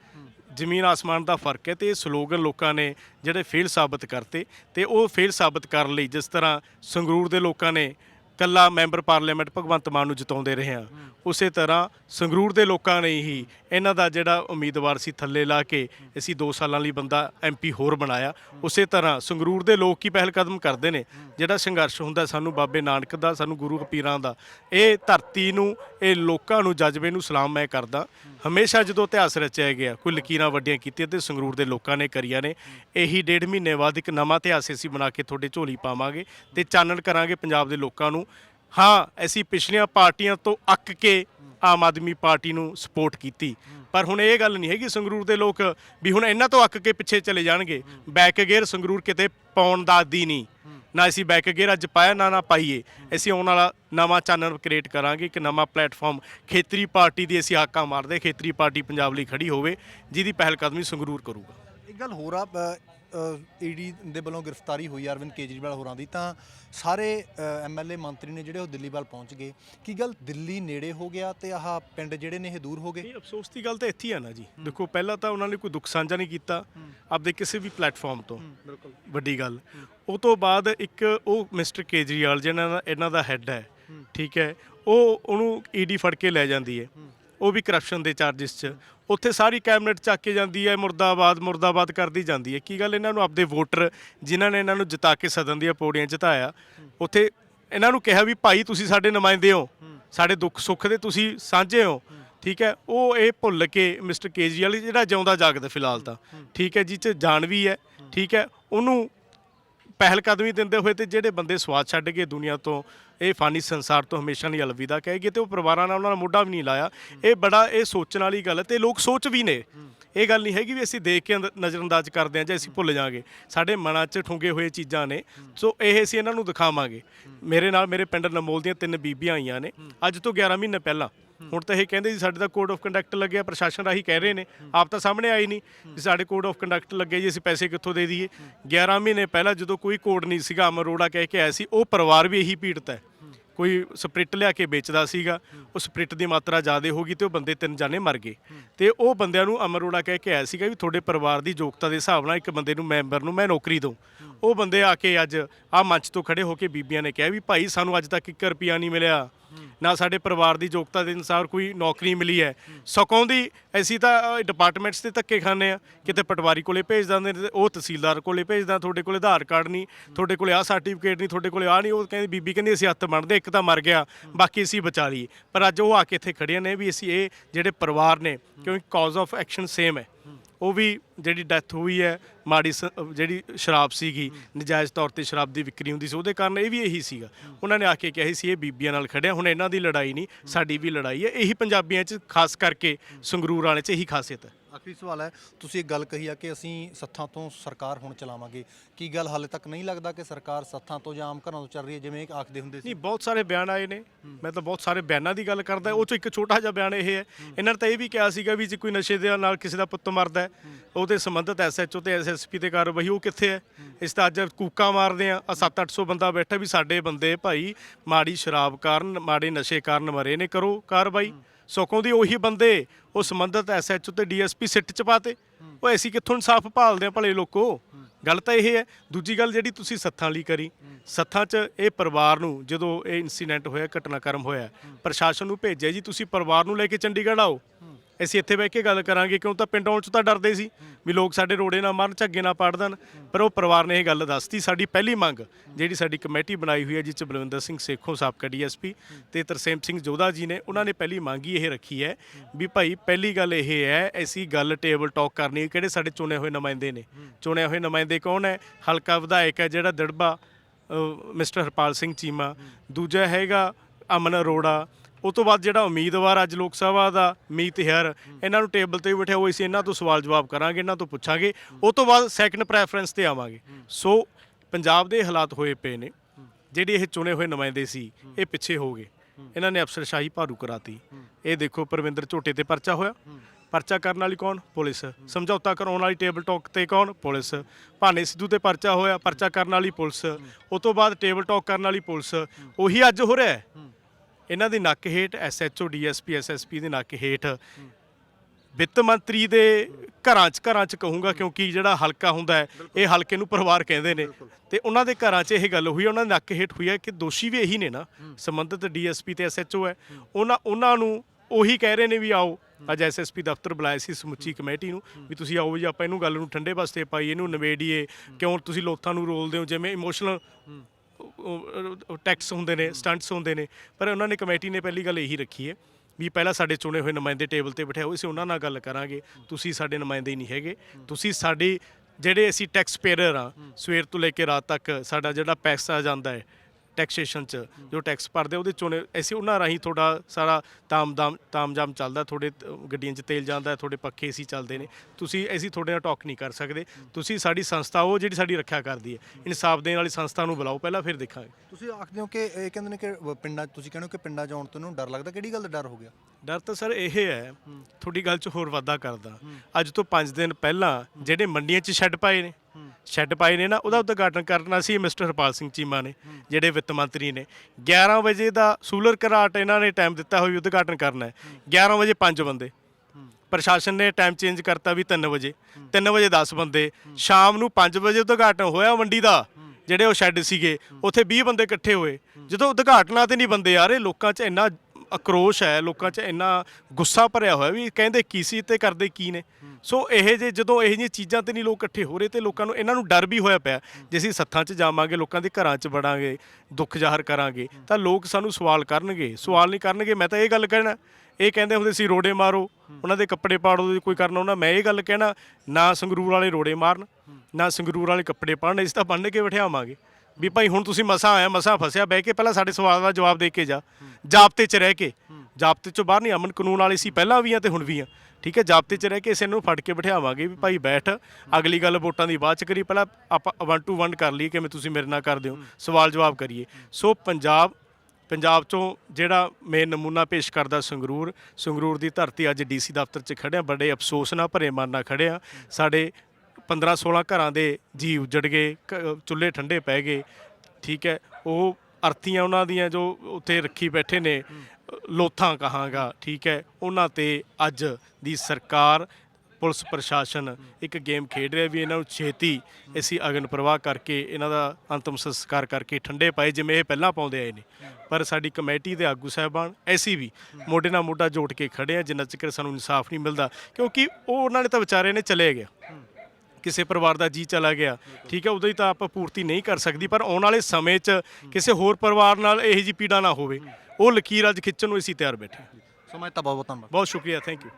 ਜ਼ਮੀਨ ਆਸਮਾਨ ਦਾ ਫ਼ਰਕ ਹੈ ਤੇ ਇਹ ਸਲੋਗਨ ਲੋਕਾਂ ਨੇ ਜਿਹੜੇ ਫੇਲ ਸਾਬਤ ਕਰਤੇ ਤੇ ਉਹ ਫੇਲ ਸਾਬਤ ਕਰਨ ਲਈ ਜਿਸ ਤਰ੍ਹਾਂ ਸੰਗਰੂਰ ਦੇ ਲੋਕਾਂ ਨੇ ਕੱਲਾ ਮੈਂਬਰ ਪਾਰਲੀਮੈਂਟ ਭਗਵੰਤ ਮਾਨ ਨੂੰ ਜਿਤਾਉਂਦੇ ਰਹੇ ਹਾਂ। ਉਸੇ ਤਰ੍ਹਾਂ ਸੰਗਰੂਰ ਦੇ ਲੋਕਾਂ ਨੇ ਹੀ ਇਹਨਾਂ ਦਾ ਜਿਹੜਾ ਉਮੀਦਵਾਰ ਸੀ ਥੱਲੇ ਲਾ ਕੇ ਅਸੀਂ 2 ਸਾਲਾਂ ਲਈ ਬੰਦਾ ਐਮਪੀ ਹੋਰ ਬਣਾਇਆ। ਉਸੇ ਤਰ੍ਹਾਂ ਸੰਗਰੂਰ ਦੇ ਲੋਕ ਕੀ ਪਹਿਲ ਕਦਮ ਕਰਦੇ ਨੇ। ਜਿਹੜਾ ਸੰਘਰਸ਼ ਹੁੰਦਾ ਸਾਨੂੰ ਬਾਬੇ ਨਾਨਕ ਦਾ, ਸਾਨੂੰ ਗੁਰੂ ਪੀਰਾਂ ਦਾ, ਇਹ ਧਰਤੀ ਨੂੰ, ਇਹ ਲੋਕਾਂ ਨੂੰ, ਜਜ਼ਬੇ ਨੂੰ ਸਲਾਮ ਮੈਂ ਕਰਦਾ। ਹਮੇਸ਼ਾ ਜਦੋਂ ਇਤਿਹਾਸ ਰਚਿਆ ਗਿਆ, ਕੋਈ ਲਕੀਰਾਂ ਵੱਡੀਆਂ ਕੀਤੀਆਂ ਤੇ ਸੰਗਰੂਰ ਦੇ ਲੋਕਾਂ ਨੇ ਕਰੀਆਂ ਨੇ, ਇਹੀ ਡੇਢ ਮਹੀਨੇ ਬਾਅਦ ਇੱਕ ਨਵਾਂ ਇਤਿਹਾਸ ਅਸੀਂ ਬਣਾ ਕੇ ਤੁਹਾਡੇ ਝੋਲੀ ਪਾਵਾਂਗੇ ਤੇ ਚਾਨਣ ਕਰਾਂਗੇ ਪੰਜਾਬ ਦੇ ਲੋਕਾਂ ਨੂੰ। ਹਾਂ, ਅਸੀਂ ਪਿਛਲੀਆਂ ਪਾਰਟੀਆਂ ਤੋਂ ਅੱਕ ਕੇ ਆਮ ਆਦਮੀ ਪਾਰਟੀ ਨੂੰ ਸਪੋਰਟ ਕੀਤੀ। ਪਰ ਹੁਣ ਇਹ ਗੱਲ ਨਹੀਂ ਹੈਗੀ ਸੰਗਰੂਰ ਦੇ ਲੋਕ ਵੀ ਹੁਣ ਇਹਨਾਂ ਤੋਂ ਅੱਕ ਕੇ ਪਿੱਛੇ ਚਲੇ ਜਾਣਗੇ। ਬੈਕ ਗੇਅਰ ਸੰਗਰੂਰ ਕਿਤੇ ਪਾਉਣ ਦਾ ਆਦੀ ਨਹੀਂ। ਨਾ ਅਸੀਂ ਬੈਕ ਗੇਅਰ ਅੱਜ ਪਾਇਆ, ਨਾ ਨਾ ਪਾਈਏ। ਅਸੀਂ ਆਉਣ ਵਾਲਾ ਨਵਾਂ ਚੈਨਲ ਕ੍ਰੀਏਟ ਕਰਾਂਗੇ, ਇੱਕ ਨਵਾਂ ਪਲੇਟਫਾਰਮ ਖੇਤਰੀ ਪਾਰਟੀ ਦੀ ਅਸੀਂ ਹਾਕਾਂ ਮਾਰਦੇ, ਖੇਤਰੀ ਪਾਰਟੀ ਪੰਜਾਬ ਲਈ ਖੜੀ ਹੋਵੇ, ਜਿਹਦੀ ਪਹਿਲ ਕਦਮੀ ਸੰਗਰੂਰ ਕਰੂਗਾ। ਇੱਕ ਗੱਲ ਹੋਰ ਆ ਈਡੀ ਦੇ ਵੱਲੋਂ ਗ੍ਰਿਫਤਾਰੀ ਹੋਈ ਅਰਵਿੰਦ ਕੇਜਰੀਵਾਲ ਹੋਰਾਂ ਦੀ ਤਾਂ ਸਾਰੇ ਐਮਐਲਏ ਮੰਤਰੀ ਨੇ ਜਿਹੜੇ ਉਹ ਦਿੱਲੀ ਵੱਲ ਪਹੁੰਚ ਗਏ। ਕੀ ਗੱਲ ਦਿੱਲੀ ਨੇੜੇ ਹੋ ਗਿਆ ਤੇ ਆਹ ਪਿੰਡ ਜਿਹੜੇ ਨੇ ਇਹ ਦੂਰ ਹੋ ਗਏ? ਨਹੀਂ ਅਫਸੋਸ ਦੀ ਗੱਲ ਤਾਂ ਇੱਥੇ ਆ ਨਾ ਜੀ। ਦੇਖੋ ਪਹਿਲਾਂ ਤਾਂ ਉਹਨਾਂ ਨੇ ਕੋਈ ਦੁੱਖ ਸਾਂਝਾ ਨਹੀਂ ਕੀਤਾ ਆਪਦੇ ਕਿਸੇ ਵੀ ਪਲੇਟਫਾਰਮ ਤੋਂ। ਬਿਲਕੁਲ। ਵੱਡੀ ਗੱਲ। ਉਹ ਤੋਂ ਬਾਅਦ ਇੱਕ ਉਹ ਮਿਸਟਰ ਕੇਜਰੀਵਾਲ ਜਿਹਨਾਂ ਦਾ ਇਹਨਾਂ ਦਾ ਹੈੱਡ ਹੈ ਠੀਕ ਹੈ ਉਹ ਉਹਨੂੰ ਈਡੀ ਫੜ ਕੇ ਲੈ ਜਾਂਦੀ ਹੈ। ਉਹ ਵੀ ਕਰਪਸ਼ਨ ਦੇ ਚਾਰजेस 'ਚ। ਉੱਥੇ ਸਾਰੀ ਕੈਬਨਿਟ ਚੱਕ ਕੇ ਜਾਂਦੀ ਹੈ, ਮੁਰਦਾਬਾਦ ਮੁਰਦਾਬਾਦ ਕਰਦੀ ਜਾਂਦੀ ਹੈ। ਕੀ ਗੱਲ ਇਹਨਾਂ ਨੂੰ ਆਪਦੇ ਵੋਟਰ ਜਿਨ੍ਹਾਂ ਨੇ ਇਹਨਾਂ ਨੂੰ ਜਿਤਾ ਕੇ ਸਦਨ ਦੀਆਂ ਪੌੜੀਆਂ ਜਿਤਾਇਆ, ਉੱਥੇ ਇਹਨਾਂ ਨੂੰ ਕਿਹਾ ਵੀ ਭਾਈ ਤੁਸੀਂ ਸਾਡੇ ਨੁਮਾਇੰਦੇ ਹੋ, ਸਾਡੇ ਦੁੱਖ ਸੁੱਖ ਦੇ ਤੁਸੀਂ ਸਾਂਝੇ ਹੋ। ਠੀਕ ਹੈ, ਉਹ ਇਹ ਭੁੱਲ ਕੇ ਮਿਸਟਰ ਕੇਜਰੀਵਾਲ ਜਿਹੜਾ ਜਿਉਂਦਾ ਜਾਗਦਾ ਫਿਲਹਾਲ ਤਾਂ। ਠੀਕ ਹੈ, ਜਿਹ ਚ ਜਾਨ ਵੀ ਹੈ। ਠੀਕ ਹੈ, ਉਹਨੂੰ ਪਹਿਲ ਕਦਮੀ ਦਿੰਦੇ ਹੋਏ ਤੇ ਜਿਹੜੇ ਬੰਦੇ ਸਵਾਦ ਛੱਡ ਗਏ ਦੁਨੀਆ ਤੋਂ, ਇਹ ਫਾਨੀ ਸੰਸਾਰ ਤੋਂ ਹਮੇਸ਼ਾ ਲਈ ਅਲਵਿਦਾ ਕਹਿ ਗਏ ਤੇ ਉਹ ਪਰਿਵਾਰਾਂ ਨਾਲ ਉਹਨਾਂ ਦਾ ਮੋਢਾ ਵੀ ਨਹੀਂ ਲਾਇਆ। ਇਹ ਬੜਾ, ਇਹ ਸੋਚਣ ਵਾਲੀ ਗੱਲ ਹੈ ਤੇ ਲੋਕ ਸੋਚ ਵੀ ਨੇ। ਇਹ ਗੱਲ ਨਹੀਂ ਹੈਗੀ ਵੀ ਅਸੀਂ ਦੇਖ ਕੇ ਅੰਦ- ਨਜ਼ਰਅੰਦਾਜ਼ ਕਰਦੇ ਹਾਂ ਜਾਂ ਅਸੀਂ ਭੁੱਲ ਜਾਾਂਗੇ ਸਾਡੇ ਮਨਾਂ 'ਚ ਠੁੰਗੇ ਹੋਏ ਚੀਜ਼ਾਂ ਨੇ। ਸੋ ਇਹ ਅਸੀਂ ਇਹਨਾਂ ਨੂੰ ਦਿਖਾਵਾਂਗੇ। ਮੇਰੇ ਨਾਲ ਮੇਰੇ ਪਿੰਡ ਨਮੋਲ ਦੀਆਂ ਤਿੰਨ ਬੀਬੀਆਂ ਆਈਆਂ ਨੇ। ਅੱਜ ਤੋਂ 11 ਮਹੀਨੇ ਪਹਿਲਾਂ। ਹੁਣ ਤਾਂ ਇਹ ਕਹਿੰਦੇ ਜੀ ਸਾਡੇ ਦਾ ਕੋਡ ਆਫ ਕੰਡਕਟ ਲੱਗਿਆ ਪ੍ਰਸ਼ਾਸਨ ਰਾਹੀਂ ਕਹਿ ਰਹੇ ਨੇ। ਆਪ ਤਾਂ ਸਾਹਮਣੇ ਆਈ ਨਹੀਂ ਕਿ ਸਾਡੇ ਕੋਡ ਆਫ ਕੰਡਕਟ ਲੱਗੇ ਜੀ, ਅਸੀਂ ਪੈਸੇ ਕਿੱਥੋਂ ਦੇ ਦਈਏ? 11 ਮਹੀਨੇ ਪਹਿਲਾਂ ਜਦੋਂ ਕੋਈ ਕੋਡ ਨਹੀਂ ਸੀਗਾ, ਅਮਰੋੜਾ ਕਹਿ ਕੇ ਆਇਆ ਸੀ, ਉਹ ਪਰਿਵਾਰ ਵੀ ਇਹੀ ਪੀੜਤ ਹੈ। ਕੋਈ ਸਪਰਿਟ ਲਿਆ ਕੇ ਵੇਚਦਾ ਸੀਗਾ, ਉਹ ਸਪਰਿਟ ਦੀ ਮਾਤਰਾ ਜ਼ਿਆਦਾ ਹੋ ਗਈ ਤੇ ਉਹ ਬੰਦੇ ਤਿੰਨ ਜਾਣੇ ਮਰ ਗਏ। ਤੇ ਉਹ ਬੰਦਿਆਂ ਨੂੰ ਅਮਰੋੜਾ ਕਹਿ ਕੇ ਆਇਆ ਸੀਗਾ ਵੀ ਤੁਹਾਡੇ ਪਰਿਵਾਰ ਦੀ ਯੋਗਤਾ ਦੇ ਹਿਸਾਬ ਨਾਲ ਇੱਕ ਬੰਦੇ ਨੂੰ ਮੈਂਬਰ ਨੂੰ ਮੈਂ ਨੌਕਰੀ ਦਊਂ। ਉਹ ਬੰਦੇ ਆ ਕੇ ਅੱਜ ਆ ਮੰਚ ਤੋਂ ਖੜੇ ਹੋ ਕੇ ਬੀਬੀਆਂ ਨੇ ਕਿਹਾ ਵੀ ਭਾਈ ਸਾਨੂੰ ਅੱਜ ਤੱਕ 1 ਰੁਪਿਆ ਨਹੀਂ ਮਿਲਿਆ। ਨਾ ਸਾਡੇ ਪਰਿਵਾਰ ਦੀ ਯੋਗਤਾ ਦੇ ਅਨੁਸਾਰ ਕੋਈ ਨੌਕਰੀ ਮਿਲੀ ਹੈ। ਸਗੋਂ ਦੀ ਅਸੀਂ ਤਾਂ ਡਿਪਾਰਟਮੈਂਟਸ ਤੇ ਧੱਕੇ ਖਾਂਦੇ ਆ ਕਿਤੇ ਪਟਵਾਰੀ ਕੋਲੇ ਭੇਜ ਦਿੰਦੇ ਨੇ ਉਹ ਤਹਿਸੀਲਦਾਰ ਕੋਲੇ ਭੇਜਦਾ ਤੁਹਾਡੇ ਕੋਲੇ ਆਧਾਰ ਕਾਰਡ ਨਹੀਂ, ਤੁਹਾਡੇ ਕੋਲੇ ਆਹ ਸਰਟੀਫਿਕੇਟ ਨਹੀਂ, ਤੁਹਾਡੇ ਕੋਲੇ ਆਹ ਨਹੀਂ, ਉਹ ਕਹਿੰਦੀ, ਬੀਬੀ ਕਹਿੰਦੀ, ਅਸੀਂ ਹੱਥ ਬਣਦੇ ਇੱਕ ਤਾਂ ਮਰ ਗਿਆ, ਬਾਕੀ ਅਸੀਂ ਬਚਾ ਲਈਏ। ਪਰ ਅੱਜ ਉਹ ਆ ਕੇ ਇੱਥੇ ਖੜੀਆਂ ਨੇ ਵੀ ਅਸੀਂ ਇਹ ਜਿਹੜੇ ਪਰਿਵਾਰ ਨੇ, ਕਿਉਂਕਿ ਕਾਜ਼ ਆਫ ਐਕਸ਼ਨ ਸੇਮ ਹੈ। ਉਹ ਵੀ ਜਿਹੜੀ ਡੈਥ ਹੋਈ ਹੈ, ਮਾੜੀ ਸ- ਜਿਹੜੀ ਸ਼ਰਾਬ ਸੀਗੀ, ਨਜਾਇਜ਼ ਤੌਰ ਤੇ ਸ਼ਰਾਬ ਦੀ ਵਿਕਰੀ ਹੁੰਦੀ ਸੀ, ਉਹਦੇ ਕਾਰਨ ਇਹ ਵੀ ਇਹੀ ਸੀਗਾ। ਉਹਨਾਂ ਨੇ ਆ ਕੇ ਕਿਹਾ ਸੀ, ਇਹ ਬੀਬੀਆਂ ਨਾਲ ਖੜਿਆ, ਹੁਣ ਇਹਨਾਂ ਦੀ ਲੜਾਈ ਨਹੀਂ, ਸਾਡੀ ਵੀ ਲੜਾਈ ਹੈ। ਇਹੀ ਪੰਜਾਬੀਆਂ 'ਚ ਖਾਸ ਕਰਕੇ ਸੰਗਰੂਰ ਵਾਲੇ 'ਚ ਇਹੀ ਖਾਸੀਅਤ ਹੈ। ਆਖਰੀ ਸਵਾਲ ਹੈ ਤੁਸੀਂ ਇੱਕ ਗੱਲ ਕਹੀ ਆ ਕਿ ਅਸੀਂ ਸੱਥਾਂ ਤੋਂ ਸਰਕਾਰ ਹੁਣ ਚਲਾਵਾਂਗੇ। ਕੀ ਗੱਲ ਹਾਲੇ ਤੱਕ ਨਹੀਂ ਲੱਗਦਾ ਕਿ ਸਰਕਾਰ ਸੱਥਾਂ ਤੋਂ ਜਾਂ ਆਮ ਘਰਾਂ ਤੋਂ ਚੱਲ ਰਹੀ ਹੈ ਜਿਵੇਂ ਇੱਕ ਆਖਦੇ ਹੁੰਦੇ ਸੀ? ਨਹੀਂ ਬਹੁਤ ਸਾਰੇ ਬਿਆਨ ਆਏ ਨੇ। ਮੈਂ ਤਾਂ ਬਹੁਤ ਸਾਰੇ ਬਿਆਨਾਂ ਦੀ ਗੱਲ ਕਰਦਾ ਉਹ ਚੋਂ ਇੱਕ ਛੋਟਾ ਜਿਹਾ ਬਿਆਨ ਇਹ ਹੈ। ਇਹਨਾਂ ਨੇ ਤਾਂ ਇਹ ਵੀ ਕਿਹਾ ਸੀਗਾ ਵੀ ਜੇ ਕੋਈ ਨਸ਼ੇ ਦੇ ਨਾਲ ਕਿਸੇ ਦਾ ਪੁੱਤ ਮਰਦਾ ਹੈ ਉਹਦੇ ਸੰਬੰਧਿਤ ਐਸਐਚਓ ਤੇ ਐਸਐਸਪੀ ਤੇ ਕਾਰਵਾਈ ਉਹ ਕਿੱਥੇ ਹੈ? ਇਸ ਤਾਂ ਅੱਜ ਕੂਕਾ ਮਾਰਦੇ ਆ ਆ 7-800 ਬੰਦਾ ਬੈਠਾ ਵੀ ਸਾਡੇ ਬੰਦੇ ਭਾਈ ਮਾੜੀ ਸ਼ਰਾਬ ਕਾਰਨ ਮਾੜੇ ਨਸ਼ੇ ਕਾਰਨ ਮਰੇ ਨੇ ਕਰੋ ਕਾਰਵਾਈ। ਸੋਕੋਂ ਦੀ ਉਹੀ ਬੰਦੇ ਉਹ ਸੰਬੰਧਿਤ ਐਸਐਚਓ ਤੇ ਡੀਐਸਪੀ ਸਿੱਟ ਚ ਪਾਤੇ। ਉਹ ਅਸੀਂ ਕਿੱਥੋਂ ਇਨਸਾਫ ਭਾਲਦੇ ਆ ਭਲੇ ਲੋਕੋ? ਗੱਲ ਤਾਂ ਇਹ ਹੈ। ਦੂਜੀ ਗੱਲ ਜਿਹੜੀ ਤੁਸੀਂ ਸੱਥਾਂ ਲਈ ਕਰੀ। ਸੱਥਾਂ 'ਚ ਇਹ ਪਰਿਵਾਰ ਨੂੰ ਜਦੋਂ ਇਹ ਇਨਸੀਡੈਂਟ ਹੋਇਆ, ਘਟਨਾਕ੍ਰਮ ਹੋਇਆ, ਪ੍ਰਸ਼ਾਸਨ ਨੂੰ ਭੇਜਿਆ ਜੀ, ਤੁਸੀਂ ਪਰਿਵਾਰ ਨੂੰ ਲੈ ਕੇ ਚੰਡੀਗੜ੍ਹ ਆਓ। ਅਸੀਂ ਇੱਥੇ ਬਹਿ ਕੇ ਗੱਲ ਕਰਾਂਗੇ, ਕਿਉਂ ਤਾਂ ਪਿੰਡ ਆਉਣ 'ਚ ਤਾਂ ਡਰਦੇ ਸੀ ਵੀ ਲੋਕ ਸਾਡੇ ਰੋੜੇ ਨਾ ਮਾਰਨ, ਝੱਗੇ ਨਾ ਪਾੜ ਦੇਣ। ਪਰ ਉਹ ਪਰਿਵਾਰ ਨੇ ਇਹ ਗੱਲ ਦੱਸਤੀ, ਸਾਡੀ ਪਹਿਲੀ ਮੰਗ, ਜਿਹੜੀ ਸਾਡੀ ਕਮੇਟੀ ਬਣਾਈ ਹੋਈ ਹੈ, ਜਿਸ 'ਚ ਬਲਵਿੰਦਰ ਸਿੰਘ ਸੇਖੋਂ, ਸਾਬਕਾ ਡੀਐਸਪੀ ਤੇ ਤਰਸੇਮ ਸਿੰਘ ਜੋਧਾ ਜੀ ਨੇ, ਉਹਨਾਂ ਨੇ ਪਹਿਲੀ ਮੰਗ ਹੀ ਇਹ ਰੱਖੀ ਹੈ ਵੀ ਭਾਈ ਪਹਿਲੀ ਗੱਲ ਇਹ ਹੈ, ਅਸੀਂ ਗੱਲ ਟੇਬਲ ਟਾਕ ਕਰਨੀ ਕਿਹੜੇ ਸਾਡੇ ਚੁਣੇ ਹੋਏ ਨੁਮਾਇੰਦੇ ਨੇ? ਚੁਣੇ ਹੋਏ ਨੁਮਾਇੰਦੇ ਕੌਣ ਹੈ? ਹਲਕਾ ਵਿਧਾਇਕ ਹੈ ਜਿਹੜਾ ਦੜਬਾ ਮਿਸਟਰ ਹਰਪਾਲ ਸਿੰਘ ਚੀਮਾ, ਦੂਜਾ ਹੈਗਾ ਅਮਨ ਅਰੋੜਾ ਉਹ ਤੋਂ ਬਾਅਦ ਜਿਹੜਾ ਉਮੀਦਵਾਰ ਅੱਜ ਲੋਕ ਸਭਾ ਦਾ ਮੀਤ ਹਰ ਇਹਨਾਂ ਨੂੰ ਟੇਬਲ ਤੇ ਬਿਠਾਇਆ ਹੋਈ ਸੀ, ਇਹਨਾਂ ਤੋਂ ਸਵਾਲ ਜਵਾਬ ਕਰਾਂਗੇ, ਇਹਨਾਂ ਤੋਂ ਪੁੱਛਾਂਗੇ। ਉਹ ਤੋਂ ਬਾਅਦ ਸੈਕੰਡ ਪ੍ਰੈਫਰੈਂਸ ਤੇ ਆਵਾਂਗੇ। ਸੋ ਪੰਜਾਬ ਦੇ ਹਾਲਾਤ ਹੋਏ ਪਏ ਨੇ। ਜਿਹੜੇ ਇਹ ਚੁਣੇ ਹੋਏ ਨੁਮਾਇੰਦੇ ਸੀ, ਇਹ ਪਿੱਛੇ ਹੋ ਗਏ। ਇਹਨਾਂ ਨੇ ਅਫਸਰਸ਼ਾਹੀ ਭਾਰੂ ਕਰਾਤੀ। ਇਹ ਦੇਖੋ ਪਰਵਿੰਦਰ ਝੋਟੇ ਤੇ ਪਰਚਾ ਹੋਇਆ। ਪਰਚਾ ਕਰਨ ਵਾਲੀ ਕੌਣ? ਪੁਲਿਸ। ਸਮਝੌਤਾ ਕਰਾਉਣ ਵਾਲੀ ਟੇਬਲ ਟਾਕ ਤੇ ਕੌਣ? ਪੁਲਿਸ। ਭਾਨੇ ਸਿੱਧੂ ਤੇ ਪਰਚਾ ਹੋਇਆ, ਪਰਚਾ ਕਰਨ ਵਾਲੀ ਪੁਲਿਸ। ਉਸ ਤੋਂ ਬਾਅਦ ਟੇਬਲ ਟਾਕ ਕਰਨ ਵਾਲੀ ਪੁਲਿਸ। ਉਹੀ ਅੱਜ ਹੋ ਰਿਹਾ ਹੈ। ਇਹਨਾਂ ਦੀ ਨੱਕ ਹੇਠ ਐਸਐਚਓ ਡੀਐਸਪੀ ਐਸਐਸਪੀ ਦੇ ਨੱਕ ਹੇਠ ਵਿੱਤ ਮੰਤਰੀ ਦੇ ਘਰਾਂ 'ਚ ਘਰਾਂ 'ਚ ਕਹੂੰਗਾ ਕਿਉਂਕਿ ਜਿਹੜਾ ਹਲਕਾ ਹੁੰਦਾ ਹੈ ਇਹ ਹਲਕੇ ਨੂੰ ਪਰਿਵਾਰ ਕਹਿੰਦੇ ਨੇ। ਤੇ ਉਹਨਾਂ ਦੇ ਘਰਾਂ 'ਚ ਇਹ ਗੱਲ ਹੋਈ ਉਹਨਾਂ ਦੇ ਨੱਕ ਹੇਠ ਹੋਈ ਹੈ ਕਿ ਦੋਸ਼ੀ ਵੀ ਇਹੀ ਨੇ ਨਾ ਸੰਬੰਧਿਤ ਡੀਐਸਪੀ ਤੇ ਐਸਐਚਓ ਹੈ। ਉਹਨਾਂ ਉਹਨਾਂ ਨੂੰ ਉਹੀ ਕਹਿ ਰਹੇ ਨੇ ਵੀ ਆਓ ਅੱਜ ਐਸਐਸਪੀ ਦਫ਼ਤਰ ਬੁਲਾਇਆ ਸੀ ਸਮੁੱਚੀ ਕਮੇਟੀ ਨੂੰ ਵੀ ਤੁਸੀਂ ਆਓ ਜੀ ਆਪਾਂ ਇਹਨੂੰ ਗੱਲ ਨੂੰ ਠੰਡੇ ਵਾਸਤੇ ਪਾਈਏ ਇਹਨੂੰ ਨਵੇੜੀਏ ਕਿਉਂ ਤੁਸੀਂ ਲੋਥਾਂ ਨੂੰ ਰੋਲਦੇ ਹੋ ਜਿਵੇਂ ਇਮੋਸ਼ਨਲ ਟੈਕਸ ਹੁੰਦੇ ਨੇ, ਸਟੰਟਸ ਹੁੰਦੇ ਨੇ, ਪਰ ਉਹਨਾਂ ਨੇ ਕਮੇਟੀ ਨੇ ਪਹਿਲੀ ਗੱਲ ਇਹੀ ਰੱਖੀ ਹੈ ਵੀ ਪਹਿਲਾਂ ਸਾਡੇ ਚੁਣੇ ਹੋਏ ਨੁਮਾਇੰਦੇ ਟੇਬਲ ਤੇ ਬਿਠਾਓ ਅਸੀਂ ਉਹਨਾਂ ਨਾਲ ਗੱਲ ਕਰਾਂਗੇ। ਤੁਸੀਂ ਸਾਡੇ ਨੁਮਾਇੰਦੇ ਹੀ ਨਹੀਂ ਹੈਗੇ। ਤੁਸੀਂ ਸਾਡੇ, ਜਿਹੜੇ ਅਸੀਂ ਟੈਕਸ ਪੇਅਰ ਆ, ਸਵੇਰ ਤੋਂ ਲੈ ਕੇ ਰਾਤ ਤੱਕ ਸਾਡਾ ਜਿਹੜਾ ਪੈਸਾ ਜਾਂਦਾ ਹੈ ਟੈਕਸੇਸ਼ਨ ਚ ਜੋ ਟੈਕਸ ਭਰਦੇ ਉਹਦੇ ਚੋਂ ਨੇ- ਅਸੀਂ ਉਹਨਾਂ ਰਾਹੀਂ ਤੁਹਾਡਾ ਸਾਰਾ ਤਾਮਦਾਮ ਤਾਮਜਾਮ ਚੱਲਦਾ ਤੁਹਾਡੇ ਗੱਡੀਆਂ 'ਚ ਤੇਲ ਜਾਂਦਾ ਤੁਹਾਡੇ ਪੱਖੇ ਏਸੀ ਚੱਲਦੇ ਨੇ। ਤੁਸੀਂ ਅਸੀਂ ਤੁਹਾਡੇ ਨਾਲ ਟਾਕ ਨਹੀਂ ਕਰ ਸਕਦੇ। ਤੁਸੀਂ ਸਾਡੀ ਸੰਸਥਾ ਉਹ ਜਿਹੜੀ ਸਾਡੀ ਰੱਖਿਆ ਕਰਦੀ ਹੈ। ਇਨਸਾਫ ਦੇਣ ਵਾਲੀ ਸੰਸਥਾ ਨੂੰ ਬੁਲਾਓ ਪਹਿਲਾਂ ਫਿਰ ਦੇਖਾਂਗੇ। ਤੁਸੀਂ ਆਖਦੇ ਹੋ ਕਿ ਇਹ ਕਹਿੰਦੇ ਨੇ ਕਿ ਪਿੰਡਾਂ ਤੁਸੀਂ ਕਹਿੰਦੇ ਹੋ ਕਿ ਪਿੰਡਾਂ ਆਉਣ ਤੋਂ ਇਹਨੂੰ ਡਰ ਲੱਗਦਾ? ਕਿਹੜੀ ਗੱਲ ਦਾ ਡਰ ਹੋ ਗਿਆ? ਡਰ ਤਾਂ ਸਰ ਇਹ ਹੈ ਤੁਹਾਡੀ ਗੱਲ 'ਚ ਹੋਰ ਵਾਧਾ ਕਰਦਾ। ਅੱਜ ਤੋਂ 5 ਦਿਨ ਪਹਿਲਾਂ ਜਿਹੜੇ ਮੰਡੀਆਂ 'ਚ ਸ਼ੈੱਡ ਪਾਏ ਨੇ ਸ਼ੈੱਡ ਪਾਏ ਨੇ ਨਾ, ਉਹਦਾ ਉਦਘਾਟਨ ਕਰਨਾ ਸੀ ਮਿਸਟਰ ਹਰਪਾਲ ਸਿੰਘ ਚੀਮਾ ਨੇ, ਜਿਹੜੇ ਵਿੱਤ ਮੰਤਰੀ ਨੇ। 11 ਵਜੇ ਦਾ ਸੂਲਰ ਘਰਾਟ ਇਹਨਾਂ ਨੇ ਟਾਈਮ ਦਿੱਤਾ ਹੋਈ ਉਦਘਾਟਨ ਕਰਨਾ ਹੈ। 11 ਵਜੇ 5 ਬੰਦੇ। ਪ੍ਰਸ਼ਾਸਨ ਨੇ ਟਾਈਮ ਚੇਂਜ ਕਰਤਾ ਵੀ 3 ਵਜੇ। 3 ਵਜੇ 10 ਬੰਦੇ। ਸ਼ਾਮ ਨੂੰ 5 ਵਜੇ ਉਦਘਾਟਨ ਹੋਇਆ ਮੰਡੀ ਦਾ, ਜਿਹੜੇ ਉਹ ਸ਼ੈੱਡ ਸੀਗੇ, ਉੱਥੇ 20 ਬੰਦੇ ਇਕੱਠੇ ਹੋਏ। ਜਦੋਂ ਉਦਘਾਟਨਾਂ ਤੇ ਨਹੀਂ ਬੰਦੇ ਆ ਰਹੇ, ਲੋਕਾਂ 'ਚ ਇੰਨਾ ਆਕਰੋਸ਼ ਹੈ, ਲੋਕਾਂ 'ਚ ਇੰਨਾ ਗੁੱਸਾ ਭਰਿਆ ਹੋਇਆ ਵੀ ਕਹਿੰਦੇ ਕੀ ਸੀ ਤੇ ਕਰਦੇ ਕੀ ਨੇ। ਸੋ ਇਹ ਜੇ ਜਦੋਂ ਇਹ ਜਿਹੀਆਂ ਚੀਜ਼ਾਂ ਤੇ ਨਹੀਂ ਲੋਕ ਇਕੱਠੇ ਹੋ ਰਹੇ ਤੇ ਲੋਕਾਂ ਨੂੰ ਇਹਨਾਂ ਨੂੰ ਡਰ ਵੀ ਹੋਇਆ ਪਿਆ ਜੇ ਅਸੀਂ ਸੱਥਾਂ 'ਚ ਜਾਵਾਂਗੇ, ਲੋਕਾਂ ਦੇ ਘਰਾਂ 'ਚ ਵੜਾਂਗੇ, ਦੁੱਖ ਜ਼ਾਹਰ ਕਰਾਂਗੇ, ਤਾਂ ਲੋਕ ਸਾਨੂੰ ਸਵਾਲ ਕਰਨਗੇ। ਸਵਾਲ ਨਹੀਂ ਕਰਨਗੇ, ਮੈਂ ਤਾਂ ਇਹ ਗੱਲ ਕਹਿਣਾ, ਇਹ ਕਹਿੰਦੇ ਹੁੰਦੇ ਸੀ ਰੋੜੇ ਮਾਰੋ, ਉਹਨਾਂ ਦੇ ਕੱਪੜੇ ਪਾੜੋ, ਜੇ ਕੋਈ ਕਰਨਾ ਉਹਨਾਂ ਮੈਂ ਇਹ ਗੱਲ ਕਹਿਣਾ, ਨਾ ਸੰਗਰੂਰ ਵਾਲੇ ਰੋੜੇ ਮਾਰਨ, ਨਾ ਸੰਗਰੂਰ ਵਾਲੇ ਕੱਪੜੇ ਪਾੜਨ ਇਸ ਤਾਂ ਬੰਨ ਕੇ ਬਿਠਾਵਾਂਗੇ। ਵੀ ਭਾਈ ਹੁਣ ਤੁਸੀਂ ਮਸਾ ਆਇਆ, ਮਸਾ ਫਸਿਆ, ਬਹਿ ਕੇ ਪਹਿਲਾਂ ਸਾਡੇ ਸਵਾਲ ਦਾ ਜਵਾਬ ਦੇ ਕੇ ਜਾ। ਜਾਬਤੇ 'ਚ ਰਹਿ ਕੇ। ਜਾਬਤੇ 'ਚੋਂ ਬਾਹਰ ਨਹੀਂ, ਅਮਨ ਕਾਨੂੰਨ ਵਾਲੇ ਸੀ, ਪਹਿਲਾਂ ਵੀ ਆ ਤੇ ਹੁਣ ਵੀ ਆ। ਠੀਕ ਹੈ, ਜਾਬਤੇ 'ਚ ਰਹਿ ਕੇ ਇਸੇ ਨੂੰ ਫੜ ਕੇ ਬਿਠਾਵਾਂਗੇ ਵੀ ਭਾਈ ਬੈਠ, ਅਗਲੀ ਗੱਲ ਵੋਟਾਂ ਦੀ ਬਾਅਦ 'ਚ ਕਰੀ ਪਹਿਲਾਂ ਆਪਾਂ 1 ਟੂ 1 ਕਰ ਲਈਏ ਕਿਵੇਂ ਤੁਸੀਂ ਮੇਰੇ ਨਾਲ ਕਰਦੇ ਹੋ। ਸਵਾਲ ਜਵਾਬ ਕਰੀਏ। ਸੋ ਪੰਜਾਬ ਪੰਜਾਬ ਚੋਂ ਜਿਹੜਾ ਮੇਨ ਨਮੂਨਾ ਪੇਸ਼ ਕਰਦਾ ਸੰਗਰੂਰ ਸੰਗਰੂਰ ਦੀ ਧਰਤੀ ਅੱਜ ਡੀਸੀ ਦਫ਼ਤਰ 'ਚ ਖੜਿਆ ਬੜੇ ਅਫਸੋਸ ਨਾਲ ਭਰੇ ਮਨ ਨਾਲ ਖੜਿਆ ਸਾਡੇ 15 16 ਘਰਾਂ ਦੇ ਜੀ ਉਜੜ ਗਏ, ਕ- ਚੁੱਲ੍ਹੇ ਠੰਡੇ ਪੈ ਗਏ, ਠੀਕ ਹੈ। ਉਹ ਅਰਥੀਆਂ ਉਹਨਾਂ ਦੀਆਂ ਜੋ ਉੱਥੇ ਰੱਖੀ ਬੈਠੇ ਨੇ, ਲੋਥਾਂ ਕਹਾਂਗਾ, ਠੀਕ ਹੈ। ਉਹਨਾਂ ਤੇ ਅੱਜ ਦੀ ਸਰਕਾਰ, ਪੁਲਿਸ ਪ੍ਰਸ਼ਾਸਨ ਇੱਕ ਗੇਮ ਖੇਡ ਰਿਹਾ ਵੀ ਇਹਨਾਂ ਨੂੰ ਛੇਤੀ ਅਸੀਂ ਅਗਨ ਪ੍ਰਵਾਹ ਕਰਕੇ ਇਹਨਾਂ ਦਾ ਅੰਤਮ ਸੰਸਕਾਰ ਕਰਕੇ ਠੰਡੇ ਪਾਏ, ਜਿਵੇਂ ਇਹ ਪਹਿਲਾਂ ਪਾਉਂਦੇ ਆਏ ਨੇ। ਪਰ ਸਾਡੀ ਕਮੇਟੀ ਦੇ ਆਗੂ ਸਾਹਿਬਾਨ, ਐਸੀ ਵੀ ਮੋਢੇ ਨਾਲ ਮੋਢਾ ਜੋੜ ਕੇ ਖੜੇ ਆ, ਜਿੰਨਾ ਚਿਰ ਸਾਨੂੰ ਇਨਸਾਫ ਨਹੀਂ ਮਿਲਦਾ, ਕਿਉਂਕਿ ਉਹ ਉਹਨਾਂ ਨੇ ਤਾਂ ਵਿਚਾਰੇ ਨੇ ਚਲੇ ਗਿਆ ਕਿਸੇ ਪਰਿਵਾਰ ਦਾ ਜੀ ਚਲਾ ਗਿਆ ਠੀਕ ਹੈ ਉਦੋਂ ਹੀ ਤਾਂ ਆਪਾਂ ਪੂਰਤੀ ਨਹੀਂ ਕਰ ਸਕਦੀ ਪਰ ਆਉਣ ਵਾਲੇ ਸਮੇਂ 'ਚ ਕਿਸੇ ਹੋਰ ਪਰਿਵਾਰ ਨਾਲ ਇਹੋ ਜਿਹੀ ਪੀੜਾ ਨਾ ਹੋਵੇ। ਉਹ ਲਕੀਰ ਅੱਜ ਖਿੱਚਣ ਨੂੰ ਅਸੀਂ ਤਿਆਰ ਬੈਠੇ ਹਾਂ। ਸਮਾਂ ਤਾਂ ਬਹੁਤ ਬਹੁਤ ਧੰਨਵਾਦ। ਬਹੁਤ ਸ਼ੁਕਰੀਆ ਥੈਂਕ ਯੂ